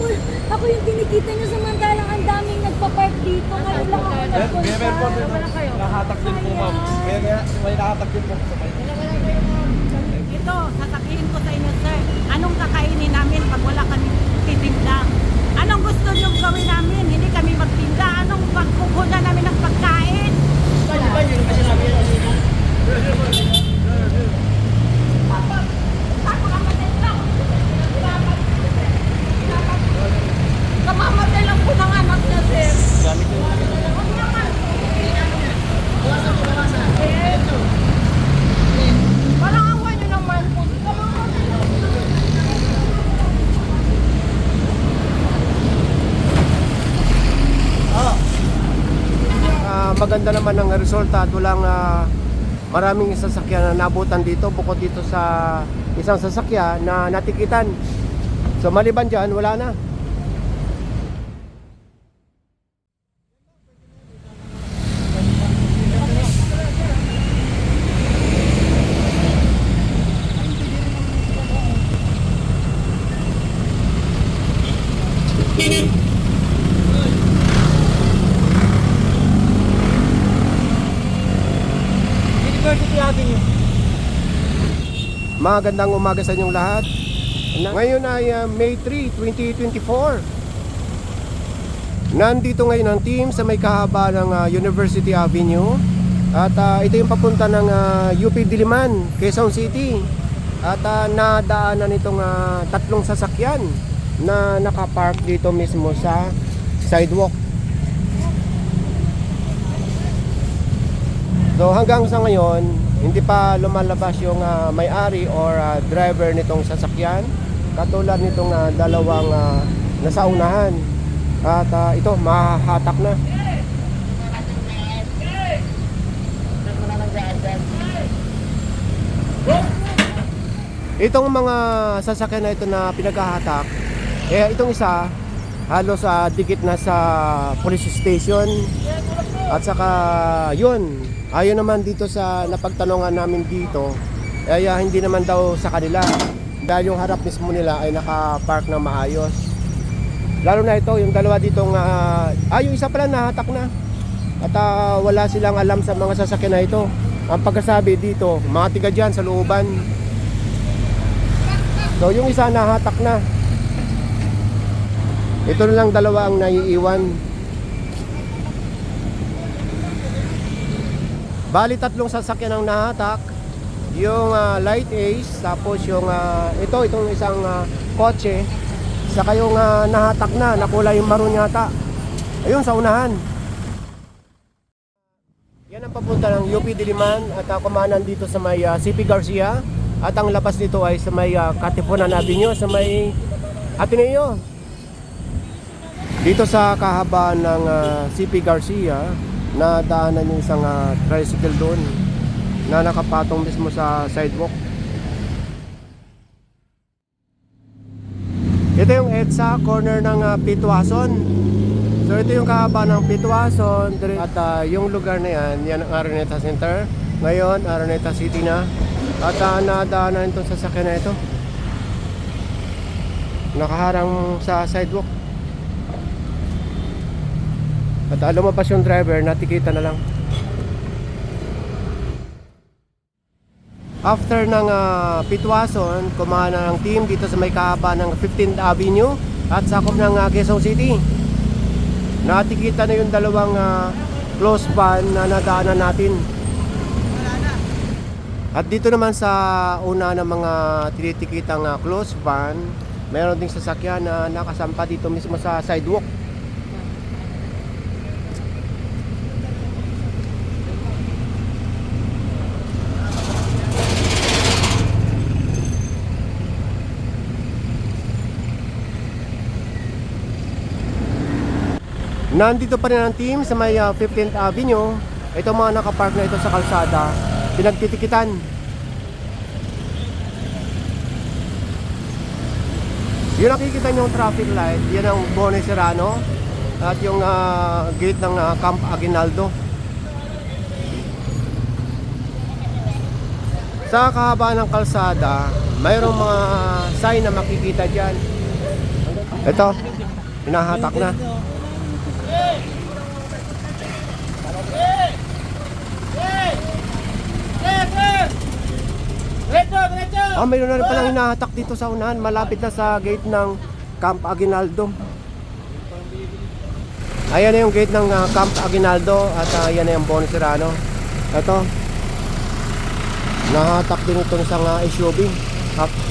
ako, ako yung kinikita niyo samantalang ang daming nagpa-park dito. Ngayon lang ako nagpunta. Meron po din nakahatak din po ma'am. Nga, may nakahatak din po sa may. Ito, sasabihin ko sa inyo, sir. Anong kakainin namin pag wala kami titinda? Anong gusto niyo gawin namin? Hindi kami magtinda. Anong pagkukunan namin ng pagkain? Kamamatay lang po ng anak niya, sir. Gamit yung Parang awa niyo naman po. Kamamatay lang po Ah, maganda naman ang resulta at walang ah, maraming sasakyan na nabutan dito bukod dito sa isang sasakyan na natikitan. So maliban dyan, wala na. University Avenue. Magandang umaga sa inyong lahat. Ngayon ay ah, May 3, 2024. Nandito ngayon ang team sa may kahaba ng ah, University Avenue. At ah, ito yung papunta ng ah, UP Diliman, Quezon City. At ah, nadaanan itong ah, tatlong sasakyan na nakapark dito mismo sa sidewalk. So hanggang sa ngayon, hindi pa lumalabas yung ah, may-ari or ah, driver nitong sasakyan. Katulad nitong ah, dalawang ah, nasa unahan. At ah, ito, mahahatak na. Itong mga sasakyan na ito na pinaghahatak, eh itong isa, halos sa dikit na sa police station. At saka yun, ayon naman dito sa napagtanungan namin dito, ay ah, hindi naman daw sa kanila. Dahil yung harap mismo nila ay naka-park na maayos. Lalo na ito, yung dalawa ditong, ah, ah yung isa pala nahatak na. At ah, wala silang alam sa mga sasakyan na ito. Ang pagkasabi dito, mga tiga dyan sa looban. So yung isa nahatak na. Ito na lang dalawa ang naiiwan. Bali tatlong sasakyan ang nahatak. Yung ah, light ace, tapos yung ah, ito itong isang ah, kotse, saka yung ah, nahatak na, nakulay yung maroon yata. Ayun sa unahan. Yan ang papunta ng UP Diliman at uh, kumanan dito sa may ah, CP Garcia at ang labas nito ay sa may uh, Katipunan Avenue sa may Ateneo. Dito sa kahaba ng ah, CP Garcia na daanan yung isang ah, tricycle doon na nakapatong mismo sa sidewalk. Ito yung EDSA corner ng uh, Pitwason. So ito yung kahaba ng Pitwason dire- at ah, yung lugar na yan, yan ang Araneta Center. Ngayon, Araneta City na. At uh, nadaanan itong sasakyan na ito. Nakaharang sa sidewalk. At uh, lumabas yung driver, natikita na lang. After ng uh, Pitwason, kumana ng team dito sa may kahaba ng 15th Avenue at sakop ng uh, Quezon City. Natikita na yung dalawang ah, close van na nadaanan natin. At dito naman sa una ng mga tinitikitang uh, close van, meron ding sasakyan na nakasampa dito mismo sa sidewalk. Nandito pa rin ang team sa may ah, 15th Avenue. Ito mga nakapark na ito sa kalsada. Pinagtitikitan. Yung nakikita nyo yung traffic light, yan ang Bone Serrano at yung ah, gate ng ah, Camp Aguinaldo. Sa kahaba ng kalsada, mayroong mga sign na makikita dyan. Ito, hinahatak na. Ah, mayroon na rin palang hinahatak dito sa unahan. Malapit na sa gate ng Camp Aguinaldo. Ayan na yung gate ng ah, Camp Aguinaldo at ah, ayan na yung Bon Serrano. Ito. Nahatak din itong isang ah, SUV. Up.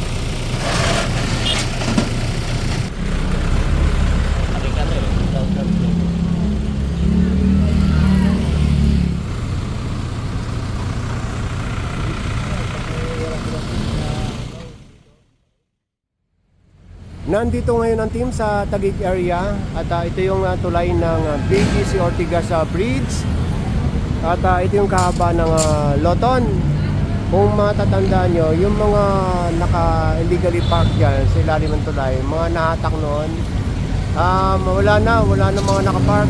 Nandito ngayon ang team sa Taguig area at ah, ito yung ah, tulay ng uh, BGC Ortigas ah, Bridge at ah, ito yung kahaba ng ah, Loton. Kung matatandaan nyo, yung mga naka-illegally park dyan sa ilalim ng tulay, mga nahatak noon, um, wala na, wala na mga nakapark.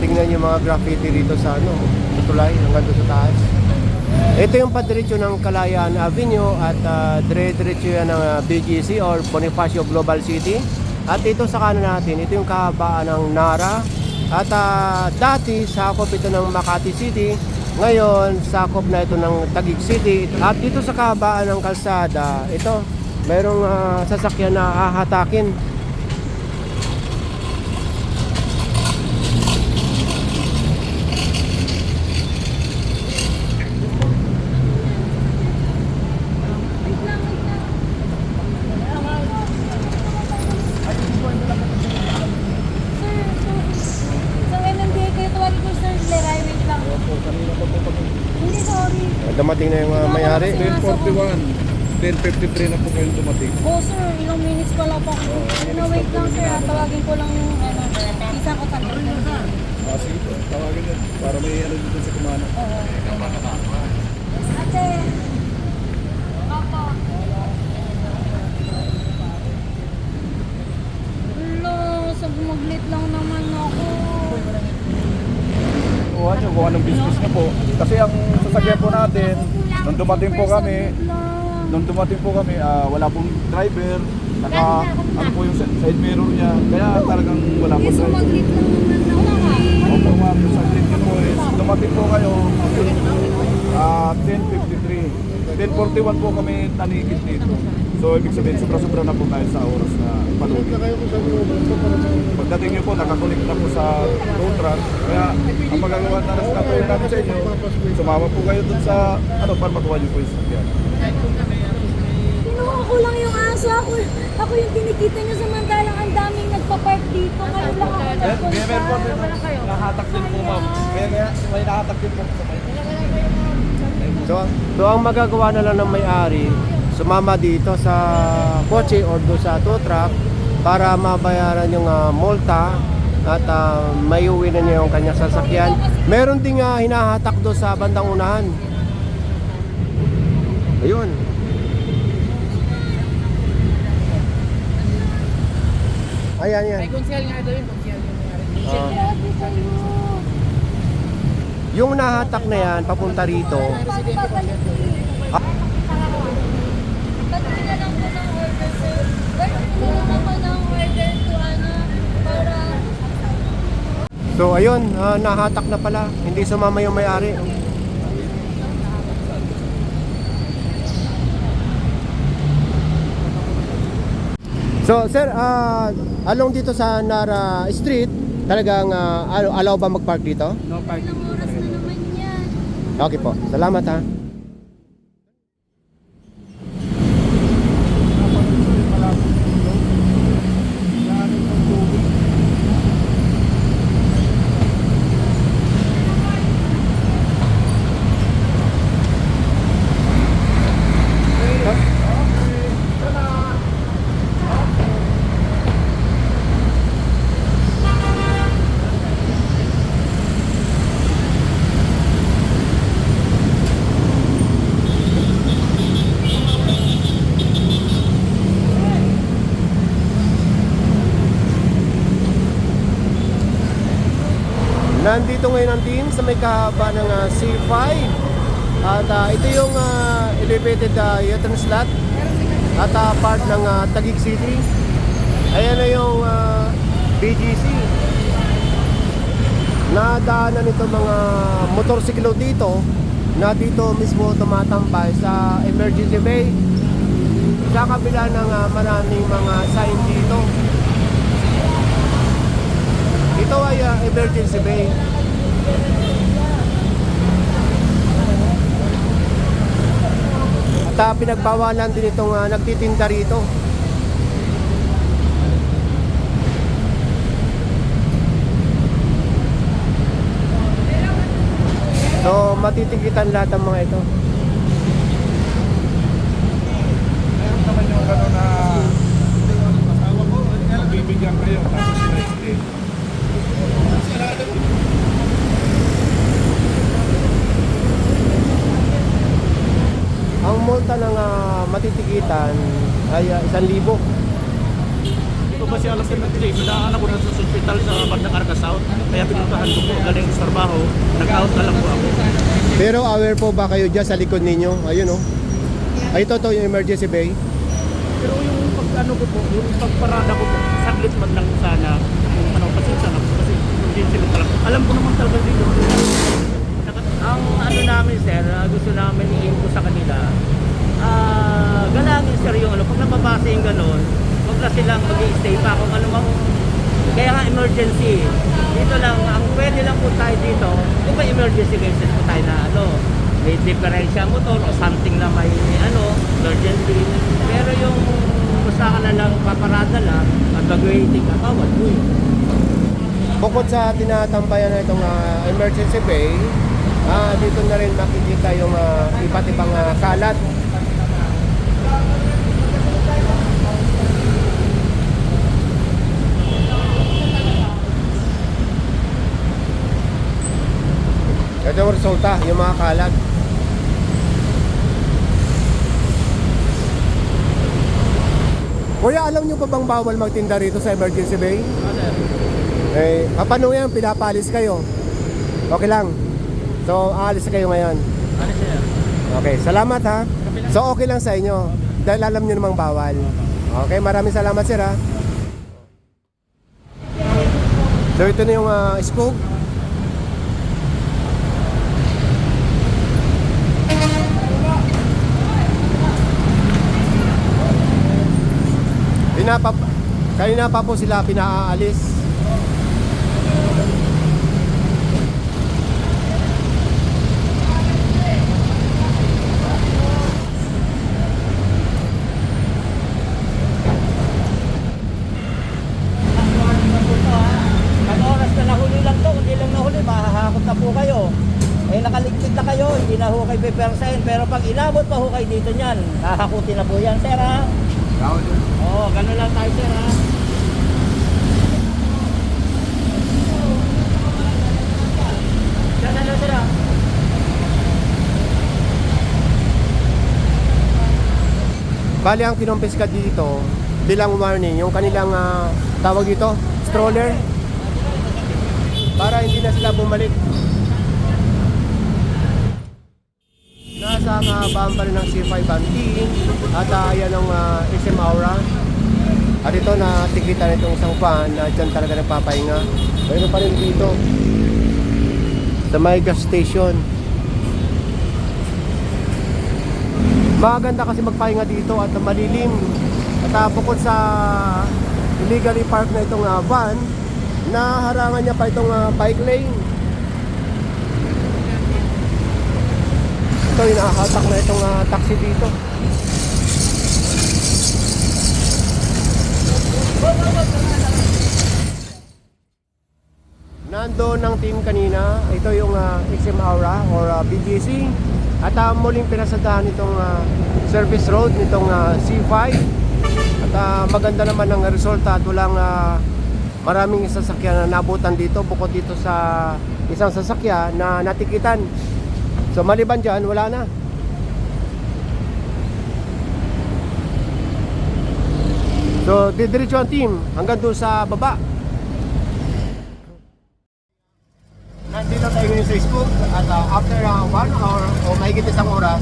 Tingnan yung mga graffiti rito sa ano, sa tulay, hanggang doon sa taas. Ito yung padiretso ng Kalayaan Avenue at uh, dire-diretso yan ng ah, BGC or Bonifacio Global City. At ito sa kanan natin, ito yung kahabaan ng Nara. At ah, dati sakop ito ng Makati City, ngayon sakop na ito ng Taguig City. At dito sa kahabaan ng kalsada, ito, mayroong ah, sasakyan na hahatakin. Sir, so, sa MMDA kayo tawagin ko sir, Leray, wait lang. Hindi, sorry. Dumating na yung ah, may-ari. 1041. 1053 na po kayo dumating. Oh sir, ilang minutes pa lang po ako. Ano, wait lang sir, ah, tawagin ko lang yung ano, isang ko kanina. Ah, sige po. Tawagin nyo. Para may ano dito sa kumana. Oo. Ate! Papa! Lo, sa bumaglit lang naman ako. Kuha nyo kung anong business nyo po. Kasi ang sasakyan po natin, nung dumating po kami, nung dumating po kami, ah, wala pong driver, naka, ano po yung side mirror niya, kaya talagang wala po driver. Opo ma'am, yung saglit nyo po is, dumating po kayo, ah 10.53. 10.41 po kami tanikit dito. So, ibig sabihin, sobra-sobra na po tayo sa oras na paluwi. Pagdating nyo po, nakakulik na po sa road truck. Kaya, ang magagawa na rin na po yung namin sa inyo, sumama po kayo dun sa, ano, para makuha nyo po yung sakyan. Kinuha ko lang yung aso. Ako, ako yung tinikita nyo samantalang ang daming nagpa-park dito. Ngayon lang ako nagpunta. Meron po, nahatak din po ma'am. Kaya may nahatak din po sa may. So, so ang magagawa na lang ng may-ari, sumama dito sa kotse or do sa tow truck para mabayaran yung ah, multa at uh, may uwi na niya yung kanyang sasakyan. Meron ding ah, hinahatak do sa bandang unahan. Ayun. Ayan, yan. Ah. Kayo. yung nahatak na yan, papunta rito, So ayun, ah, nahatak na pala. Hindi sumama yung may-ari. So sir, ah, along dito sa Nara Street, talagang al- allow ba mag-park dito? No parking. Ilang oras na naman yan. Okay po. Salamat ha. Nandito ngayon ang team sa may kahaba ng ah, C5. At ah, ito yung ah, elevated uh, U-turn slot at ah, part ng ah, Taguig City. Ayan na yung BGC. Nadaanan ito mga motorsiklo dito na dito mismo tumatambay sa emergency bay sa kabila ng ah, maraming mga sign dito. Ito ay ah, emergency bay. At ah, pinagbawalan din itong ah, nagtitinda rito. So, matitigitan lahat ng mga ito. Meron naman yung gano'n na bibigyan kayo tapos sila hindi. Multa ng ah, matitigitan ay ah, 1,000. Ito kasi alas ka nag-delay. Madaan ako na sa hospital sa bandang Arca South. Kaya pinuntahan ko po galing sa trabaho. Nag-out na lang po ako. Pero aware po ba kayo dyan sa likod ninyo? Ayun oh. Ay, ito to yung emergency bay. Pero yung pag ano ko po, yung pagparada ko po, saglit man lang sana. Ano, pasensya na po kasi emergency lang talaga. Alam ko naman talaga dito. Naka- Ang ano namin sir, ah, gusto namin i-info sa kanila, ah galangin sir yung ano, pag nababasa yung ganon, huwag na silang mag stay pa kung ano kaya nga emergency. Dito lang, ang pwede lang po tayo dito, kung may emergency cases po tayo na ano, may diferensya motor o something na may ano, emergency. Pero yung basta ka na lang paparada lang at mag-waiting ka, bawal po yun. Bukod sa tinatambayan na itong ah, emergency bay, ah, dito na rin makikita yung ah, iba't ibang ah, kalat. Ito yung resulta, yung mga kalat. Kuya, alam nyo pa bang bawal magtinda rito sa emergency bay? Eh, paano yan? Pinapalis kayo. Okay lang. So, aalis kayo ngayon. Ano sir? Okay, salamat ha. So, okay lang sa inyo. Dahil alam nyo namang bawal. Okay, maraming salamat sir ha. So, ito na yung uh, spook. Pinapa, kanina pa po sila pinaalis. Na ho kayo pipersahin. Pero pag inabot pa ho kayo dito niyan, hahakutin na po yan, sir? Oo, ganun lang tayo, sir ha? Sir, ano, sir ha? Bali ang kinumpis ka dito bilang warning yung kanilang ah, tawag dito stroller para hindi na sila bumalik. Kahabaan pa rin ng C5 Bantin at uh, ayan ang ah, SM Aura. At ito na tikitan itong isang fan na dyan talaga nagpapahinga. Mayroon pa rin dito sa may gas station. Maganda kasi magpahinga dito at malilim. At uh, bukod sa illegally park na itong ah, van, naharangan niya pa itong ah, bike lane. Ito, inahatak na itong ah, taxi dito. Nando ng team kanina, ito yung ah, XM Aura or ah, BGC. At ah, muling pinasadahan itong ah, service road nitong ah, C5. At ah, maganda naman ang resulta at walang ah, maraming sasakyan na nabutan dito bukod dito sa isang sasakyan na natikitan. So maliban dyan, wala na. So didiretso ang team hanggang doon sa baba. Nandito tayo ngayon sa school at uh, after uh, one hour o mahigit isang oras,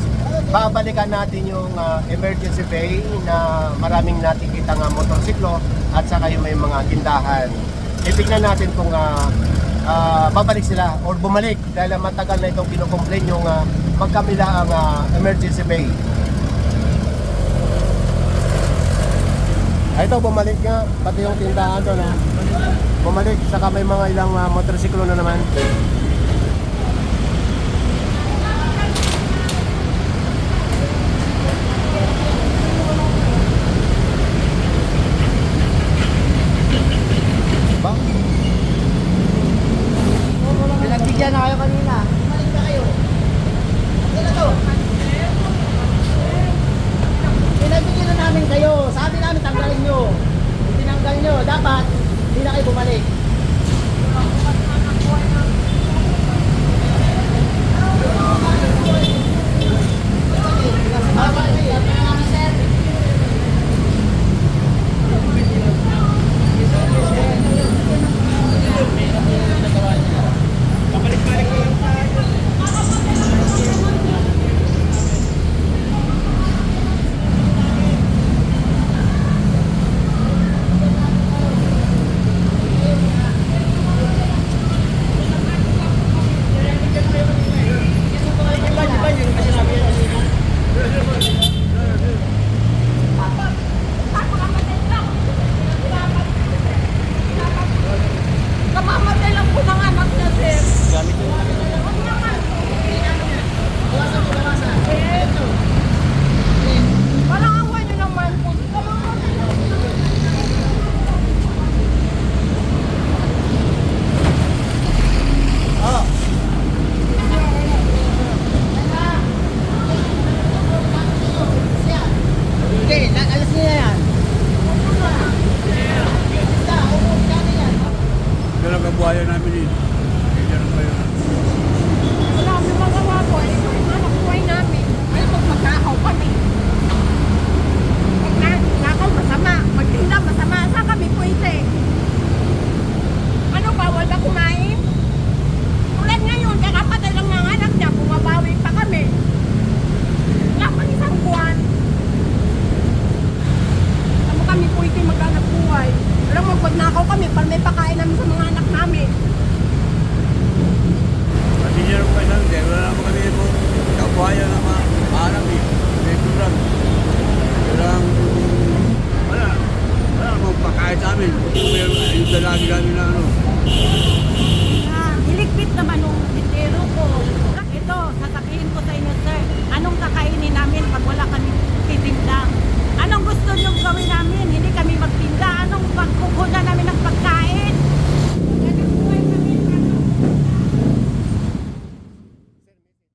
babalikan natin yung uh, emergency bay na maraming natin kita nga uh, motorsiklo at saka yung may mga tindahan. Itignan natin kung uh, uh, babalik sila or bumalik dahil matagal na itong kinocomplain yung ah, uh, magkabila ang uh, emergency bay. Ay, ito, bumalik nga, pati yung tindahan doon ha. Bumalik, saka may mga ilang uh, motorsiklo na naman. bu ay önemli değil.